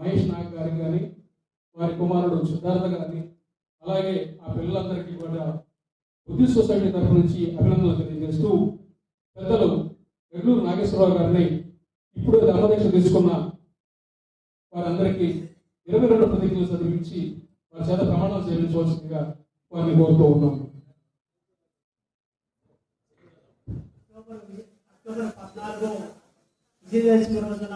మహేష్ నాగ్ గారికి కానీ వారి కుమారుడు సిద్ధార్థ గారిని అలాగే ఆ పిల్లలందరికీ కూడా బుద్ధి సొసైటీ తరఫు నుంచి అభినందనలు తెలియజేస్తూ పెద్దలు నెల్లూరు నాగేశ్వరరావు గారిని ఇప్పుడు ధర్మదీక్ష తీసుకున్న వారందరికీ ఇరవై రెండు ప్రతిజ్ఞలు చదివించి వారి చేత ప్రమాణాలు చేయించవలసిందిగా వారిని కోరుతూ ఉన్నాం. అక్టోబర్ పద్నాలుగు విజయదశమి రోజున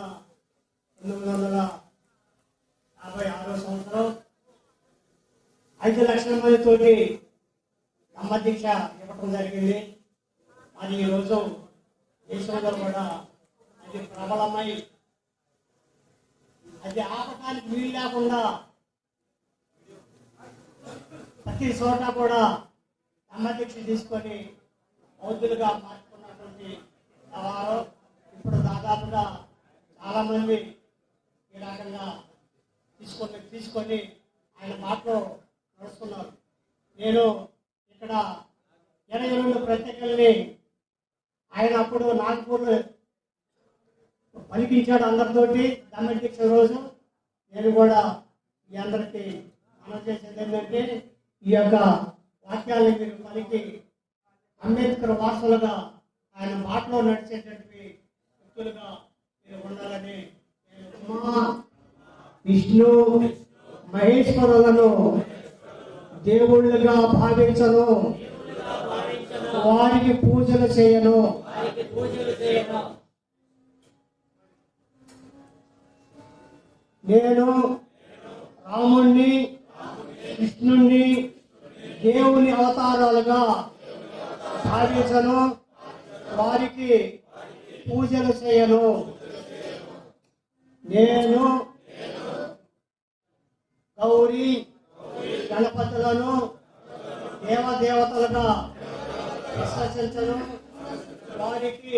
జరిగింది. అది ఈరోజు దేశంలో కూడా అది ప్రబలమై అది ఆపటానికి వీలు లేకుండా ప్రతి చోట కూడా అమ్మదీక్ష తీసుకొని బౌద్ధులుగా మార్చుకున్నటువంటి వారు ఇప్పుడు దాదాపుగా చాలా మంది ఈ రకంగా తీసుకొని తీసుకొని ఆయన మాటలో నడుస్తున్నారు. నేను ఇక్కడ ఇరవై రెండు ప్రత్యేకల్ని ఆయన అప్పుడు నాగ్పూర్ పలికించాడు అందరితోటి. దమ్మదీక్ష రోజు నేను కూడా మీ అందరికీ మనం చేసేది ఏంటంటే ఈ యొక్క వాక్యాలను మీరు పలికి అంబేద్కర్ వాసులుగా ఆయన మాటలో నడిచేటటువంటి వ్యక్తులుగా మీరు ఉండాలని నేను విష్ణు మహేశ్వరులను దేవుళ్ళుగా భావించను. వారికి పూజలు చేయను. నేను రాముణ్ణి కృష్ణుణ్ణి దేవుని అవతారాలుగా భావించను. వారికి పూజలు చేయను. నేను గౌరీ గణపతులను దేవదేవతలుగా విశ్వసించను వారికి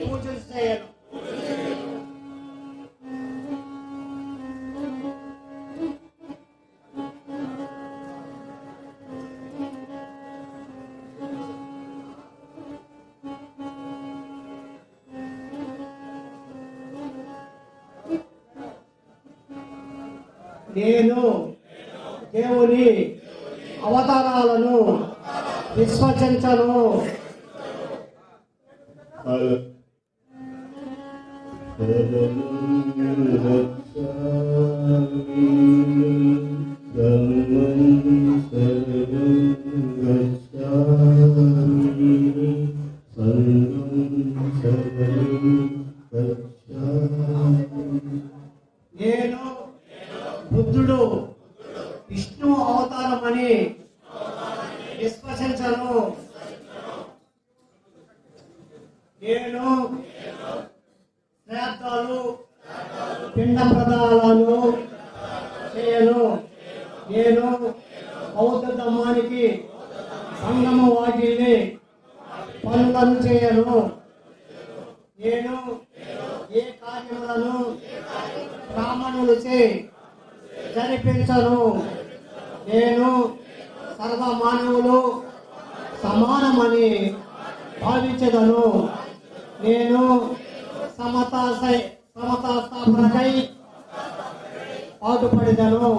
పూజలు చేయను. నేను దేవుని అవతారాలను విశ్వసించను నేను బుద్ధుడు. విష్ణు అవతారమని విశ్వసించను. నేను శ్రాద్ధాలు పిండ ప్రదానాలు చేయను. నేను బౌద్ధ ధర్మానికి సంగమ వాటిని పనులను చేయను. నేను ఏ కార్యములను బ్రాహ్మణులచే జరిపించను. నేను సర్వ మానవులు సమానమని భావించదను. నేను సమతా సమతా స్థాపనకై పాటుపడిదను.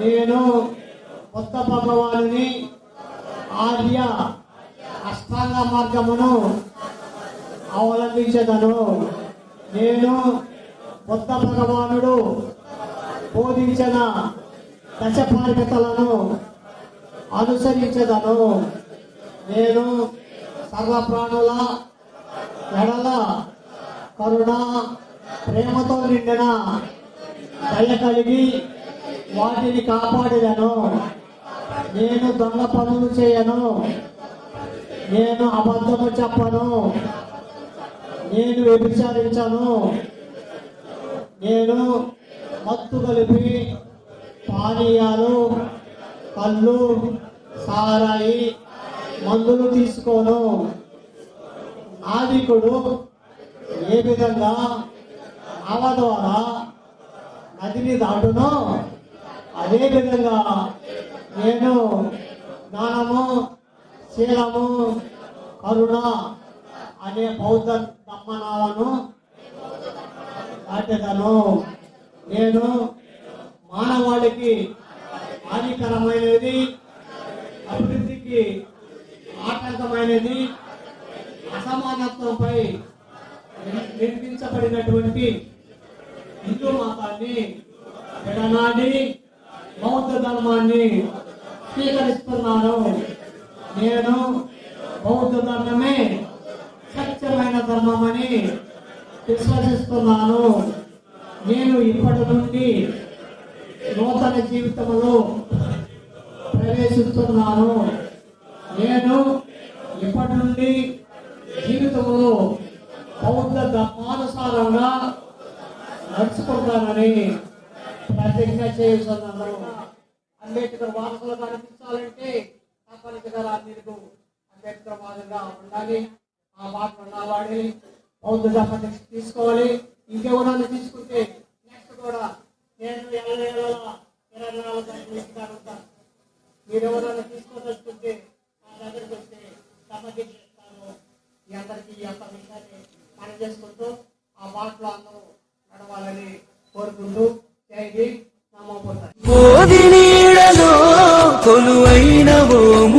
నేను కొత్త భగవానుని ఆర్య అష్టాంగ మార్గమును అవలంబించదను. నేను బుద్ధ భగవానుడు బోధించిన దశపార్గతలను అనుసరించదను. నేను సర్వప్రాణుల ఎడల కరుణ ప్రేమతో నిండిన దయ కలిగి వాటిని కాపాడేదను నేను దొంగ పనులు చేయను. నేను అబద్ధము చెప్పను. నేను వ్యభిచారించను. నేను మత్తు కలిపి పానీయాలు కళ్ళు సారాయి మందులు తీసుకోను. నావికుడు ఏ విధంగా ఆవ ద్వారా నదిని దాటునో అదే విధంగా నేను జ్ఞానము శీలము కరుణ అనే బౌద్ధ దమ్మనాలను దాటెదను. నేను మానవాళికి హానికరమైనది అభివృద్ధికి ఆటంకమైనది అసమానత్వంపై నిర్మించబడినటువంటి హిందూ మతాన్ని విడనాడి బౌద్ధ ధర్మాన్ని స్వీకరిస్తున్నాను. నేను బౌద్ధ ధర్మమే సత్యమైన ధర్మమని విశ్వసిస్తున్నాను. నేను ఇప్పటి నుండి నూతన జీవితంలో ప్రవేశిస్తున్నాను. నేను ఇప్పటి నుండి జీవితంలో బౌద్ధ ధర్మానుసారంగా నడుచుకుంటానని ప్రతిజ్ఞ చేస్తున్నాను అంబేద్కర్ వారసులు కనిపించాలంటే తప్పనిసరిగా మీరు అంబేద్కర్ వాదుగా ఉండాలి. ఆ మాట ఉన్నవాడి బౌద్ధ ధర్మ తీసుకోవాలి. ఇంకెవరన్నా తీసుకుంటే ఆ బాటలో అందరూ నడవాలని కోరుకుంటూ జై హింద్ నమో బుద్ధ కొలువైన ఓము